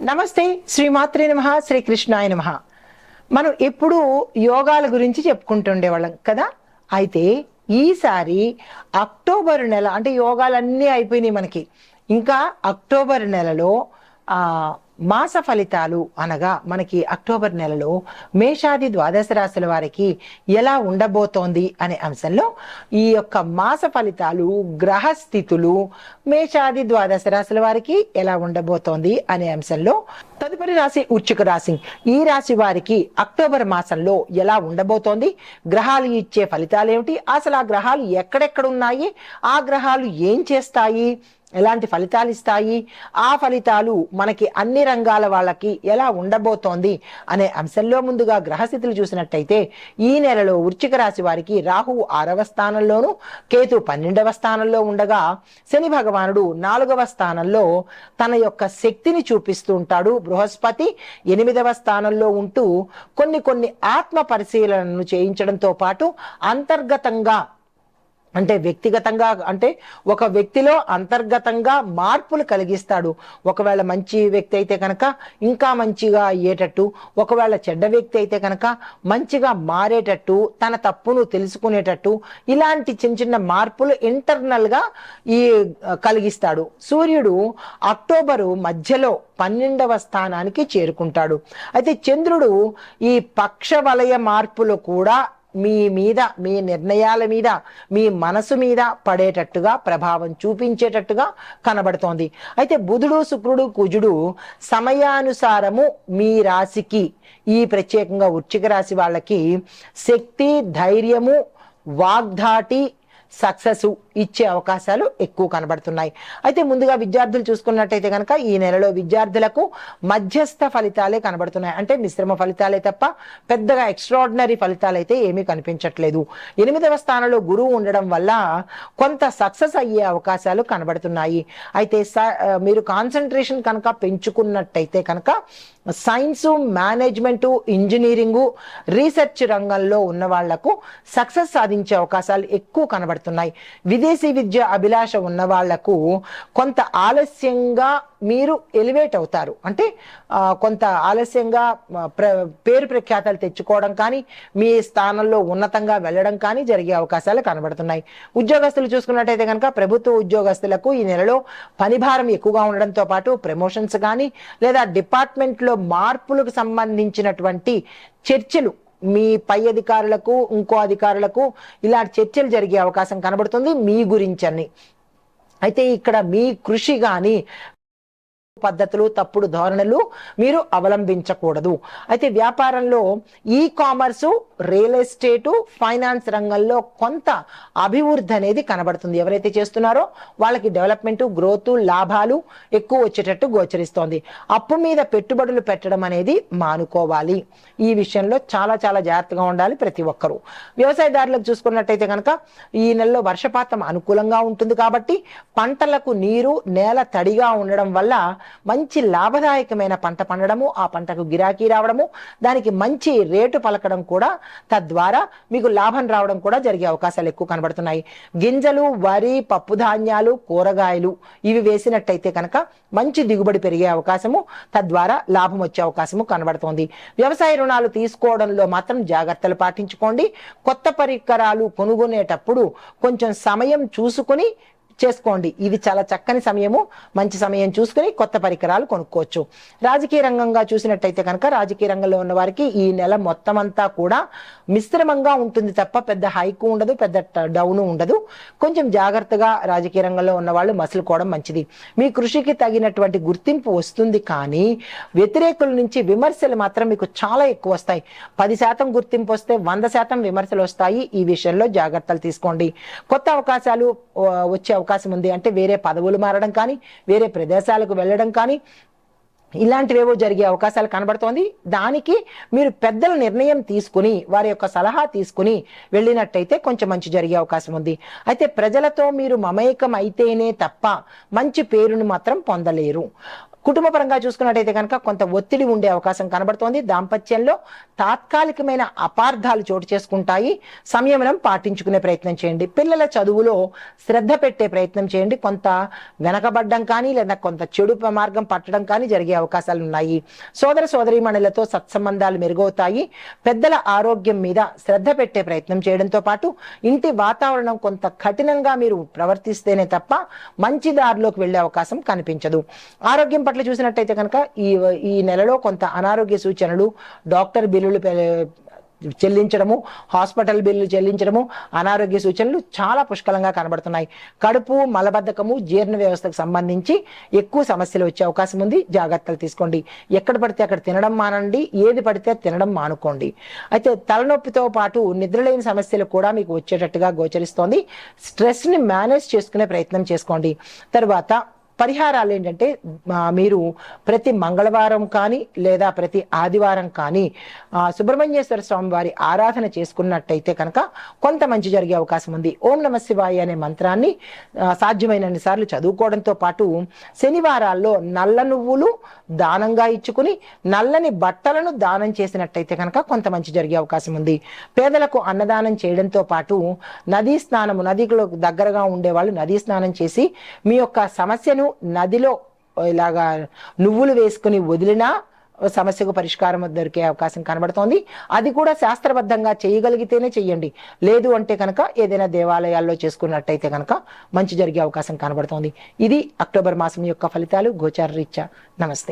నమస్తే శ్రీమాత్రే నమ శ్రీకృష్ణాయ నమ. మనం ఎప్పుడూ యోగాల గురించి చెప్పుకుంటుండేవాళ్ళం కదా? అయితే ఈసారి అక్టోబర్ నెల అంటే యోగాలన్నీ అయిపోయినాయి మనకి. ఇంకా అక్టోబర్ నెలలో మాస ఫలితాలు అనగా మనకి అక్టోబర్ నెలలో మేషాది ద్వాదశ రాశుల వారికి ఎలా ఉండబోతోంది అనే అంశంలో ఈ యొక్క మాస ఫలితాలు గ్రహ స్థితులు మేషాది ద్వాదశ రాశుల వారికి ఎలా ఉండబోతోంది అనే అంశంలో తదుపరి రాశి ఉచ్చుక రాశి. ఈ రాశి వారికి అక్టోబర్ మాసంలో ఎలా ఉండబోతోంది? గ్రహాలు ఇచ్చే ఫలితాలు ఏమిటి అసలు ఆ గ్రహాలు ఎక్కడెక్కడ ఉన్నాయి ఆ గ్రహాలు ఏం చేస్తాయి? ఎలాంటి ఫలితాలు ఇస్తాయి? ఆ ఫలితాలు మనకి అన్ని రంగాల వాళ్ళకి ఎలా ఉండబోతోంది అనే అంశంలో ముందుగా గ్రహస్థితులు చూసినట్టయితే ఈ నెలలో వృశ్చిక రాశి వారికి రాహువు ఆరవ స్థానంలోను కేతు పన్నెండవ స్థానంలో ఉండగా శని భగవానుడు నాలుగవ స్థానంలో తన యొక్క శక్తిని చూపిస్తూ ఉంటాడు. బృహస్పతి ఎనిమిదవ స్థానంలో ఉంటూ కొన్ని కొన్ని ఆత్మ పరిశీలనను చేయించడంతో పాటు అంతర్గతంగా అంటే వ్యక్తిగతంగా అంటే ఒక వ్యక్తిలో అంతర్గతంగా మార్పులు కలిగిస్తాడు. ఒకవేళ మంచి వ్యక్తి అయితే కనుక ఇంకా మంచిగా అయ్యేటట్టు ఒకవేళ చెడ్డ వ్యక్తి అయితే కనుక మంచిగా మారేటట్టు తన తప్పును తెలుసుకునేటట్టు ఇలాంటి చిన్న చిన్న మార్పులు ఇంటర్నల్గా ఈ కలిగిస్తాడు. సూర్యుడు అక్టోబరు మధ్యలో పన్నెండవ స్థానానికి చేరుకుంటాడు. అయితే చంద్రుడు ఈ పక్ష వలయ మార్పులు కూడా మీ మీద మీ నిర్ణయాల మీద మీ మనసు మీద పడేటట్టుగా ప్రభావం చూపించేటట్టుగా కనబడుతోంది. అయితే బుధుడు శుక్రుడు కుజుడు సమయానుసారము మీ రాశికి ఈ ప్రత్యేకంగా వృశ్చిక రాశి వాళ్ళకి శక్తి ధైర్యము వాగ్ధాటి సక్సెస్ ఇచ్చే అవకాశాలు ఎక్కువ కనబడుతున్నాయి. అయితే ముందుగా విద్యార్థులు చూసుకున్నట్టయితే కనుక ఈ నెలలో విద్యార్థులకు మధ్యస్థ ఫలితాలే కనబడుతున్నాయి. అంటే మిశ్రమ ఫలితాలే తప్ప పెద్దగా ఎక్స్ట్రాడినరీ ఫలితాలు అయితే ఏమీ కనిపించట్లేదు. ఎనిమిదవ స్థానంలో గురువు ఉండడం వల్ల కొంత సక్సెస్ అయ్యే అవకాశాలు కనబడుతున్నాయి. అయితే మీరు కాన్సన్ట్రేషన్ కనుక పెంచుకున్నట్టయితే కనుక సైన్స్ మేనేజ్మెంటు ఇంజనీరింగు రీసెర్చ్ రంగంలో ఉన్న వాళ్ళకు సక్సెస్ సాధించే అవకాశాలు ఎక్కువ కనబడుతున్నాయి. విదేశీ విద్య అభిలాష ఉన్న వాళ్ళకు కొంత ఆలస్యంగా మీరు ఎలివేట్ అవుతారు. అంటే కొంత ఆలస్యంగా పేరు ప్రఖ్యాతలు తెచ్చుకోవడం కానీ మీ స్థానంలో ఉన్నతంగా వెళ్ళడం కానీ జరిగే అవకాశాలు కనబడుతున్నాయి. ఉద్యోగస్తులు చూసుకున్నట్టయితే కనుక ప్రభుత్వ ఉద్యోగస్తులకు ఈ నెలలో పనిభారం ఎక్కువగా ఉండడంతో పాటు ప్రమోషన్స్ కానీ లేదా డిపార్ట్మెంట్లో మార్పులకు సంబంధించినటువంటి చర్చలు మీ పై అధికారులకు ఇంకో అధికారులకు ఇలాంటి చర్చలు జరిగే అవకాశం కనబడుతుంది. మీ గురించని. అయితే ఇక్కడ మీ కృషి కానీ పద్ధతులు తప్పుడు ధోరణులు మీరు అవలంబించకూడదు. అయితే వ్యాపారంలో ఈ కామర్సు రియల్ ఎస్టేటు ఫైనాన్స్ రంగంలో కొంత అభివృద్ధి అనేది కనబడుతుంది. ఎవరైతే చేస్తున్నారో వాళ్ళకి డెవలప్మెంట్ గ్రోత్ లాభాలు ఎక్కువ వచ్చేటట్టు గోచరిస్తోంది. అప్పు మీద పెట్టుబడులు పెట్టడం అనేది మానుకోవాలి. ఈ విషయంలో చాలా చాలా జాగ్రత్తగా ఉండాలి ప్రతి ఒక్కరూ. వ్యవసాయదారులకు చూసుకున్నట్టయితే కనుక ఈ నెలలో వర్షపాతం అనుకూలంగా ఉంటుంది కాబట్టి పంటలకు నీరు నేల తడిగా ఉండడం వల్ల మంచి లాభదాయకమైన పంట పండడము ఆ పంటకు గిరాకీ రావడము దానికి మంచి రేటు పలకడం కూడా తద్వారా మీకు లాభం రావడం కూడా జరిగే అవకాశాలు ఎక్కువ కనబడుతున్నాయి. గింజలు వరి పప్పు ధాన్యాలు కూరగాయలు ఇవి వేసినట్టయితే కనుక మంచి దిగుబడి పెరిగే అవకాశము తద్వారా లాభం వచ్చే అవకాశము కనబడుతోంది. వ్యవసాయ రుణాలు తీసుకోవడంలో మాత్రం జాగ్రత్తలు పాటించుకోండి. కొత్త పరికరాలు కొనుగొనేటప్పుడు కొంచెం సమయం చూసుకుని చేసుకోండి. ఇది చాలా చక్కని సమయము. మంచి సమయం చూసుకుని కొత్త పరికరాలు కొనుక్కోవచ్చు. రాజకీయ రంగంగా చూసినట్టయితే కనుక రాజకీయ రంగంలో ఉన్న వారికి ఈ నెల మొత్తం అంతా కూడా మిశ్రమంగా ఉంటుంది తప్ప పెద్ద హైకు ఉండదు పెద్ద డౌన్ ఉండదు. కొంచెం జాగ్రత్తగా రాజకీయ రంగంలో ఉన్న వాళ్ళు మసులుకోవడం మంచిది. మీ కృషికి తగినటువంటి గుర్తింపు వస్తుంది కానీ వ్యతిరేకుల నుంచి విమర్శలు మాత్రం మీకు చాలా ఎక్కువ వస్తాయి. పది శాతం గుర్తింపు వస్తే వంద శాతం విమర్శలు వస్తాయి. ఈ విషయంలో జాగ్రత్తలు తీసుకోండి. కొత్త అవకాశాలు వచ్చే అవకాశం ఉంది అంటే వేరే పదవులు మారడం కానీ వేరే ప్రదేశాలకు వెళ్ళడం కానీ ఇలాంటివేవో జరిగే అవకాశాలు కనబడుతోంది. దానికి మీరు పెద్దల నిర్ణయం తీసుకుని వారి యొక్క సలహా తీసుకుని వెళ్ళినట్టయితే కొంచెం మంచి జరిగే అవకాశం ఉంది. అయితే ప్రజలతో మీరు మమేకం అయితేనే తప్ప మంచి పేరును మాత్రం పొందలేరు. కుటుంబ పరంగా చూసుకున్నట్టయితే కనుక కొంత ఒత్తిడి ఉండే అవకాశం కనబడుతోంది. దాంపత్యంలో తాత్కాలికమైన అపార్థాలు చోటు చేసుకుంటాయి. సంయమనం పాటించుకునే ప్రయత్నం చేయండి. పిల్లల చదువులో శ్రద్ధ పెట్టే ప్రయత్నం చేయండి. కొంత వెనకబడ్డం కానీ లేదా కొంత చెడు మార్గం పట్టడం కానీ జరిగే అవకాశాలు ఉన్నాయి. సోదర సోదరీమణులతో సత్సంబంధాలు మెరుగవుతాయి. పెద్దల ఆరోగ్యం మీద శ్రద్ధ పెట్టే ప్రయత్నం చేయడంతో పాటు ఇంటి వాతావరణం కొంత కఠినంగా మీరు ప్రవర్తిస్తేనే తప్ప మంచి దారిలోకి వెళ్ళే అవకాశం కనిపించదు. ఆరోగ్యం పట్ల చూసినట్టయితే కనుక ఈ ఈ నెలలో కొంత అనారోగ్య సూచనలు డాక్టర్ బిల్లులు చెల్లించడము హాస్పిటల్ బిల్లు చెల్లించడము అనారోగ్య సూచనలు చాలా పుష్కలంగా కనబడుతున్నాయి. కడుపు మలబద్ధకము జీర్ణ వ్యవస్థకు సంబంధించి ఎక్కువ సమస్యలు వచ్చే అవకాశం ఉంది. జాగ్రత్తలు తీసుకోండి. ఎక్కడ పడితే అక్కడ తినడం మానండి. ఏది పడితే తినడం మానుకోండి. అయితే తలనొప్పితో పాటు నిద్రలేని సమస్యలు కూడా మీకు వచ్చేటట్టుగా గోచరిస్తోంది. స్ట్రెస్ని మేనేజ్ చేసుకునే ప్రయత్నం చేసుకోండి. తర్వాత పరిహారాలు ఏంటంటే మీరు ప్రతి మంగళవారం కానీ లేదా ప్రతి ఆదివారం కానీ సుబ్రహ్మణ్యేశ్వర స్వామి వారి ఆరాధన చేసుకున్నట్టయితే కనుక కొంత మంచి జరిగే అవకాశం ఉంది. ఓం నమ శివాయ అనే మంత్రాన్ని సాధ్యమైనన్ని సార్లు చదువుకోవడంతో పాటు శనివారాల్లో నల్ల నువ్వులు దానంగా ఇచ్చుకుని నల్లని బట్టలను దానం చేసినట్టయితే కనుక కొంత మంచి జరిగే అవకాశం ఉంది. పేదలకు అన్నదానం చేయడంతో పాటు నదీ స్నానము నదిలో దగ్గరగా ఉండేవాళ్ళు నదీ స్నానం చేసి మీ యొక్క సమస్యను నదిలో ఇలాగా నువ్వులు వేసుకుని వదిలినా సమస్యకు పరిష్కారం దొరికే అవకాశం కనబడుతోంది. అది కూడా శాస్త్రబద్ధంగా చేయగలిగితేనే చెయ్యండి. లేదు అంటే కనుక ఏదైనా దేవాలయాల్లో చేసుకున్నట్టయితే కనుక మంచి జరిగే అవకాశం కనబడుతోంది. ఇది అక్టోబర్ మాసం యొక్క ఫలితాలు. గోచార రీత్యా నమస్తే.